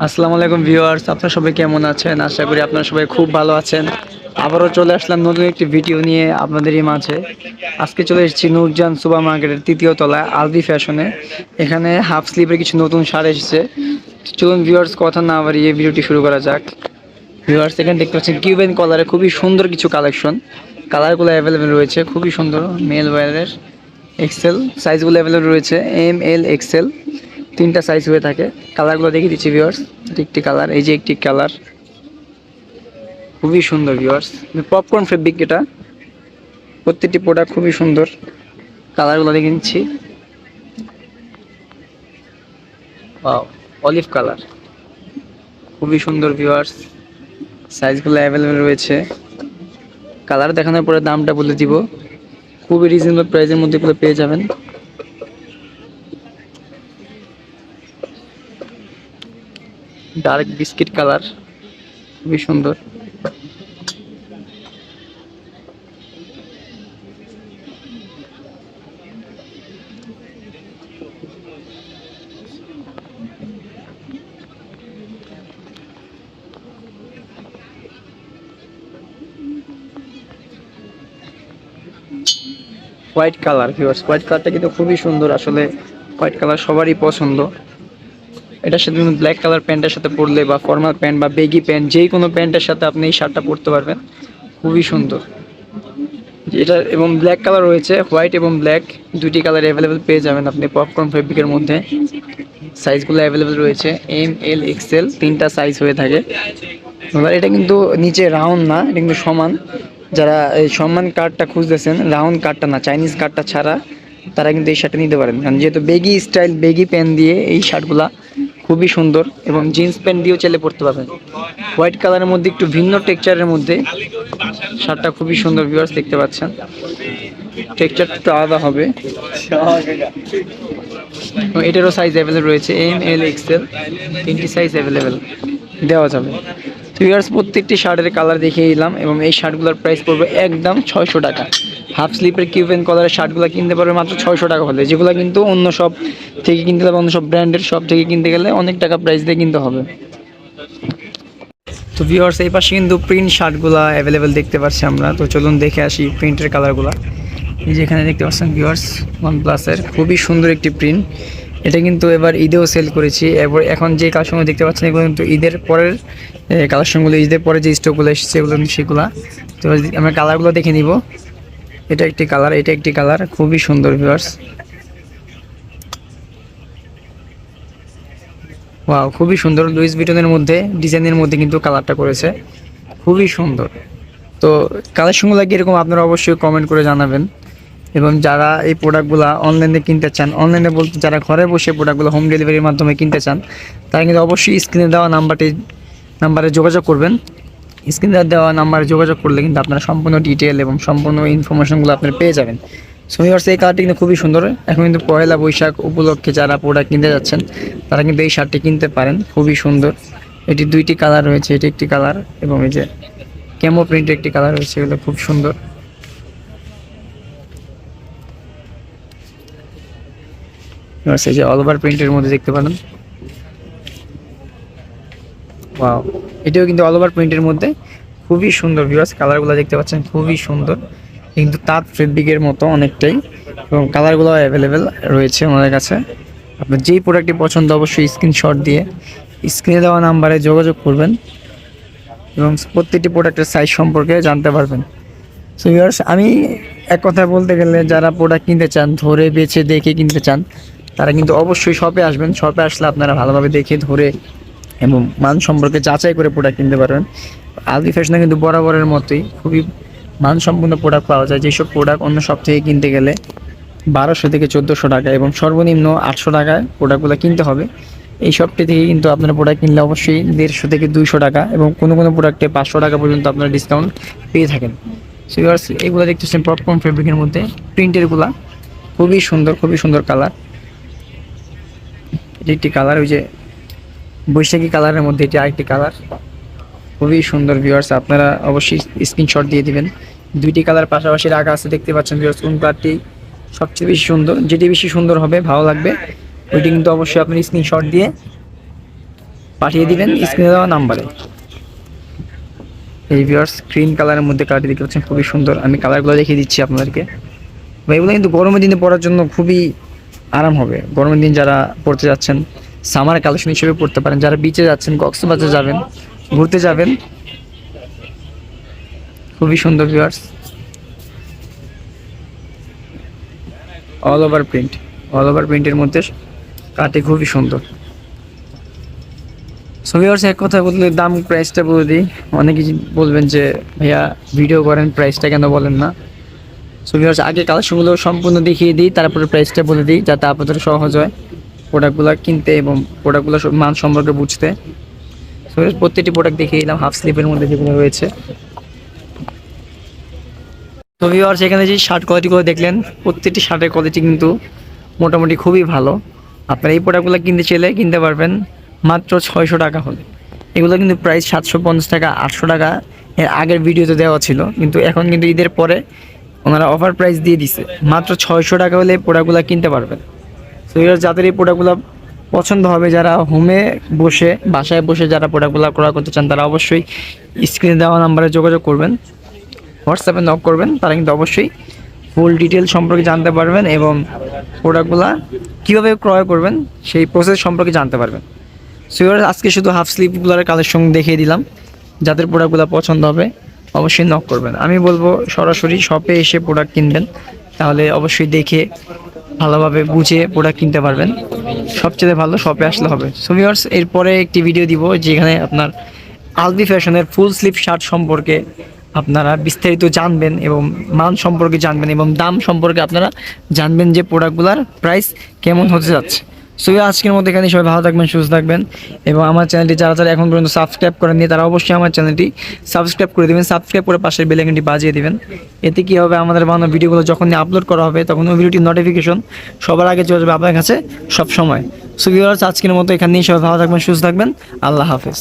আসসালামু আলাইকুম ভিউয়ার্স, আপনারা সবাই কেমন আছেন? আশা করি আপনারা সবাই খুব ভালো আছেন। আবারও চলে আসলাম নতুন একটি ভিডিও নিয়ে আপনাদেরই মাঝে। আজকে চলে এসেছি নূরজান সুপার মার্কেটের তৃতীয় তলায় আলদি ফ্যাশনে এখানে হাফ স্লিপের কিছু নতুন শাড়ি এসেছে। চলুন ভিউয়ার্স, কথা না বাড়িয়ে ভিডিওটি শুরু করা যাক। ভিউয়ার্স, এখানে দেখতে পাচ্ছেন কিউবেন কালারে খুবই সুন্দর কিছু কালেকশন। কালারগুলো অ্যাভেলেবেল রয়েছে, খুবই সুন্দর মেল ওয়্যারের এক্সেল সাইজগুলো অ্যাভেলেবেল রয়েছে এম এল এক্সেল তিনটা সাইজ হয়ে থাকে। কালারগুলো দেখিয়ে দিচ্ছি ভিউয়ার্স একটি কালার এই যে একটি কালার খুবই সুন্দর ভিউয়ার্স পপকর্ন ফেব্রিক এটা। প্রত্যেকটি প্রোডাক্ট খুবই সুন্দর। কালারগুলো দেখে নিচ্ছি অলিভ কালার খুবই সুন্দর ভিউয়ার্স সাইজগুলো অ্যাভেলেবেল রয়েছে। কালার দেখানোর পরে দামটা বলে দিব। খুবই রিজনেবল প্রাইসের মধ্যে পেয়ে যাবেন। ডার্ক বিস্কিট কালার, খুবই সুন্দর। হোয়াইট কালার হোয়াইট কালারটা কিন্তু খুবই সুন্দর। আসলে হোয়াইট কালার সবারই পছন্দ। এটার সাথে ব্ল্যাক কালার প্যান্টের সাথে পরলে বা ফর্মাল প্যান্ট বা বেগি প্যান্ট যেই কোনো প্যান্টের সাথে আপনি এই শার্টটা পরতে পারবেন। খুবই সুন্দর। এটা এবং ব্ল্যাক কালার রয়েছে হোয়াইট এবং ব্ল্যাক দুটি কালার অ্যাভেলেবেল পেয়ে যাবেন আপনি পপকর্ন ফেব্রিকের মধ্যে। সাইজগুলো অ্যাভেলেবেল রয়েছে এম এল এক্সেল তিনটা সাইজ হয়ে থাকে। এবার এটা কিন্তু নিচে রাউন্ড না, এটা কিন্তু সমান। যারা এই সম্মান কার্ডটা খুঁজতেছেন রাউন্ড কার্ডটা না চাইনিজ কার্ডটা ছাড়া, তারা কিন্তু এই শার্টটা নিতে পারেন। কারণ যেহেতু বেগি স্টাইল বেগি প্যান্ট দিয়ে এই শার্টগুলা খুবই সুন্দর এবং জিন্স প্যান্ট দিয়েও চাইলে পড়তে পারবেন। হোয়াইট কালারের মধ্যে একটু ভিন্ন টেক্সচারের মধ্যে শার্টটা খুবই সুন্দর ভিউয়ার্স দেখতে পাচ্ছেন। টেক্সচারটা আলাদা হবে। এটারও সাইজ অ্যাভেলেবেল রয়েছে এম এল এক্সেল তিনটি সাইজ অ্যাভেলেবেল দেওয়া যাবে। ভিউয়ার্স প্রত্যেকটি শার্টের কালার দেখিয়ে দিলাম এবং এই শার্টগুলোর প্রাইস পড়বে একদম ছয়শো টাকা। হাফ স্লিপের কিউবেন কলারের শার্টগুলো কিনতে পারবে মাত্র ছয়শো টাকা হলে, যেগুলো কিন্তু অন্য সব থেকে কিনতে হবে অন্য সব ব্র্যান্ডের সব থেকে কিনতে গেলে অনেক টাকা প্রাইস দিয়ে কিনতে হবে। তো ভিউয়ার্স এই পাশে কিন্তু প্রিন্ট শার্টগুলো অ্যাভেলেবেল দেখতে পাচ্ছি আমরা। তো চলুন দেখে আসি প্রিন্টের কালারগুলো এই যে এখানে দেখতে পাচ্ছেন ভিউয়ার্স ওয়ান প্লাসের খুবই সুন্দর একটি প্রিন্ট এটা কিন্তু এবার ঈদেও সেল করেছি। এবার এখন যে কালেকশনগুলো দেখতে পাচ্ছেন, এগুলো কিন্তু ঈদের পরের কালেকশনগুলো ঈদের পরে যে স্টকগুলো এসেছে, এগুলো সেগুলো। তো আমরা কালারগুলো দেখে নিব। এটা একটি কালার, এটা একটি কালার, খুবই সুন্দর ভিউয়ার্স ওয়াও খুবই সুন্দর লুইস বিটনের মধ্যে, ডিজাইনের মধ্যে কিন্তু কালারটা করেছে। খুবই সুন্দর। তো কালেকশনগুলো কীরকম আপনারা অবশ্যই কমেন্ট করে জানাবেন। এবং যারা এই প্রোডাক্টগুলো অনলাইনে কিনতে চান অনলাইনে বলতে যারা ঘরে বসে প্রোডাক্টগুলো হোম ডেলিভারির মাধ্যমে কিনতে চান, তারা কিন্তু অবশ্যই স্ক্রিনে দেওয়া নাম্বারটি, নাম্বারে যোগাযোগ করবেন। স্ক্রিনে দেওয়া নাম্বারে যোগাযোগ করলে কিন্তু আপনারা সম্পূর্ণ ডিটেল এবং সম্পূর্ণ ইনফরমেশনগুলো আপনারা পেয়ে যাবেন। সো ভিউয়ার্স এই কালারটি কিন্তু খুবই সুন্দর। এখন কিন্তু পয়লা বৈশাখ উপলক্ষে যারা প্রোডাক্ট কিনতে যাচ্ছেন, তারা কিন্তু এই শার্টটি কিনতে পারেন। খুবই সুন্দর। এটি দুইটি কালার রয়েছে, এটি একটি কালার এবং এই যে কেমো প্রিন্টের একটি কালার রয়েছে, এগুলো খুব সুন্দর। এই যে অল প্রিন্টের মধ্যে দেখতে পারেন ওয়াও এটাও কিন্তু অল ওভার প্রিন্টের মধ্যে। খুবই সুন্দর ভিউয়ার্স কালারগুলো দেখতে পাচ্ছেন, খুবই সুন্দর। কিন্তু তাঁত ফেব্রিকের মতো অনেকটাই। এবং কালারগুলো অ্যাভেলেবেল রয়েছে ওনাদের কাছে। আপনার যেই প্রোডাক্টটি পছন্দ, অবশ্যই স্ক্রিনশট দিয়ে স্ক্রিনে দেওয়া নাম্বারে যোগাযোগ করবেন। এবং প্রত্যেকটি প্রোডাক্টের সাইজ সম্পর্কে জানতে পারবেন। সো ভিউয়ার্স আমি এক কথা বলতে গেলে যারা প্রোডাক্ট কিনতে চান, ধরে বেছে দেখে কিনতে চান তারা কিন্তু অবশ্যই শপে আসবেন। শপে আসলে আপনারা ভালোভাবে দেখে, ধরে এবং মান সম্পর্কে যাচাই করে প্রোডাক্ট কিনতে পারবেন। আলদি ফ্যাশনে কিন্তু বরাবরের মতোই খুবই মানসম্পন্ন প্রোডাক্ট পাওয়া যায়। যেসব প্রোডাক্ট অন্য সব থেকে কিনতে গেলে বারোশো থেকে চোদ্দোশো টাকা এবং সর্বনিম্ন আটশো টাকায় প্রোডাক্টগুলো কিনতে হবে। এই সবটি থেকে কিন্তু আপনারা প্রোডাক্ট কিনলে অবশ্যই দেড়শো থেকে দুইশো টাকা এবং কোনো কোনো প্রোডাক্টে পাঁচশো টাকা পর্যন্ত আপনারা ডিসকাউন্ট পেয়ে থাকেন। সো ভিউয়ার্স এগুলো দেখতেছেন পপকর্ন ফেব্রিকের মধ্যে। প্রিন্টেরগুলা খুবই সুন্দর খুবই সুন্দর কালার এটি একটি কালার ওই যে বৈশাখী কালারের মধ্যে এটি আরেকটি কালার খুবই সুন্দর ভিউয়ার্স আপনারা অবশ্যই স্ক্রিনশট দিয়ে দিবেন। দুইটি কালার পাশাপাশি রাখা আছে, দেখতে পাচ্ছেন ভিউয়ার্স কোন কালারটি সবচেয়ে বেশি সুন্দর, যেটি বেশি সুন্দর হবে, ভালো লাগবে, ওইটি কিন্তু অবশ্যই আপনি স্ক্রিনশট দিয়ে পাঠিয়ে দিবেন স্ক্রিনে দেওয়া নাম্বারে এই ভিউয়ার্স গ্রিন কালারের মধ্যে কালারটি দেখতে পাচ্ছেন, খুবই সুন্দর। আমি কালারগুলো দেখিয়ে দিচ্ছি আপনাদেরকে। এগুলো কিন্তু গরমের দিনে পরার জন্য খুবই আরাম হবে। গরমের দিন যারা পড়তে যাচ্ছেন সামার কালেকশন হিসেবে পড়তে পারেন। যারা বিচে যাচ্ছেন, কক্সবাজার যাবেন, ঘুরতে যাবেন, খুবই সুন্দর viewers all over print all over প্রিন্টের মধ্যে কাটে খুবই সুন্দর। সো ভিউয়ার্স এক কথা বললে, দাম প্রাইসটা বলে দিই। অনেকেই বলবেন যে, ভাইয়া ভিডিও করেন প্রাইসটা কেন বলেন না? সো ভিউয়ার্স আগে কালেকশনগুলো সম্পূর্ণ দেখিয়ে দিই, তারপরে প্রাইসটা বলে দিই, যাতে আপনাদের সহজ হয় প্রোডাক্টগুলো কিনতে এবং প্রোডাক্টগুলো মান সম্পর্কে বুঝতে। সো প্রত্যেকটি প্রোডাক্ট দেখিয়ে দিলাম হাফ স্লিপের মধ্যে যেগুলো রয়েছে। তো ভিউয়ার্স এখানে যে শার্ট কোয়ালিটিগুলো দেখলেন, প্রত্যেকটি শার্টের কোয়ালিটি কিন্তু মোটামুটি খুবই ভালো। আপনারা এই প্রোডাক্টগুলো কিনতে চাইলে কিনতে পারবেন মাত্র ছয়শো টাকা হলে। এগুলো কিন্তু প্রাইস সাতশো পঞ্চাশ টাকা, আটশো টাকা। এর আগের ভিডিওতে দেওয়া ছিল, কিন্তু এখন কিন্তু ঈদের পরে ওনারা অফার প্রাইস দিয়ে দিছে। মাত্র ছয়শো টাকা হলে প্রোডাক্টগুলো কিনতে পারবেন। তো এবার যাদের এই প্রোডাক্টগুলো পছন্দ হবে, যারা হোমে বসে, বাসায় বসে যারা প্রোডাক্টগুলো ক্রয় করতে চান, তারা অবশ্যই স্ক্রিনে দেওয়া নাম্বারে যোগাযোগ করবেন। হোয়াটসঅ্যাপে নক করবেন, তারা কিন্তু অবশ্যই ফুল ডিটেল সম্পর্কে জানতে পারবেন এবং প্রোডাক্টগুলো কীভাবে ক্রয় করবেন, সেই প্রসেস সম্পর্কে জানতে পারবেন। সো আজকে শুধু হাফ স্লিপগুলোর কালেকশন দেখিয়ে দিলাম। যাদের প্রোডাক্টগুলো পছন্দ হবে অবশ্যই নক করবেন। আমি বলব, সরাসরি শপে এসে প্রোডাক্ট কিনবেন। তাহলে অবশ্যই দেখে, ভালোভাবে বুঝে প্রোডাক্ট কিনতে পারবেন। সবচেয়ে ভালো শপে আসলে হবে। সো ভিউয়ার্স এরপরে একটি ভিডিও দিব, যেখানে আপনার আলবি ফ্যাশনের ফুল স্লিপ শার্ট সম্পর্কে আপনারা বিস্তারিত জানবেন এবং মান সম্পর্কে জানবেন এবং দাম সম্পর্কে আপনারা জানবেন যে প্রোডাক্টগুলোর প্রাইস কেমন হতে যাচ্ছে। সো আজকের মধ্যে এখানে সবাই ভালো থাকবেন, সুস্থ থাকবেন এবং আমার চ্যানেলটি যারা যারা এখন পর্যন্ত সাবস্ক্রাইব করেননি, তারা অবশ্যই আমার চ্যানেলটি সাবস্ক্রাইব করে দেবেন, সাবস্ক্রাইব করে পাশের বেলাইকনটি বাজিয়ে দেবেন। এতে কী হবে, আমাদের বানানো ভিডিওগুলো যখনই আপলোড করা হবে, তখন ওই ভিডিওটির নোটিফিকেশন সবার আগে চলে যাবে আপনার কাছে সবসময়। সো আজকের মতো এখানেই সবাই ভালো থাকবেন, সুস্থ থাকবেন। আল্লাহ হাফেজ।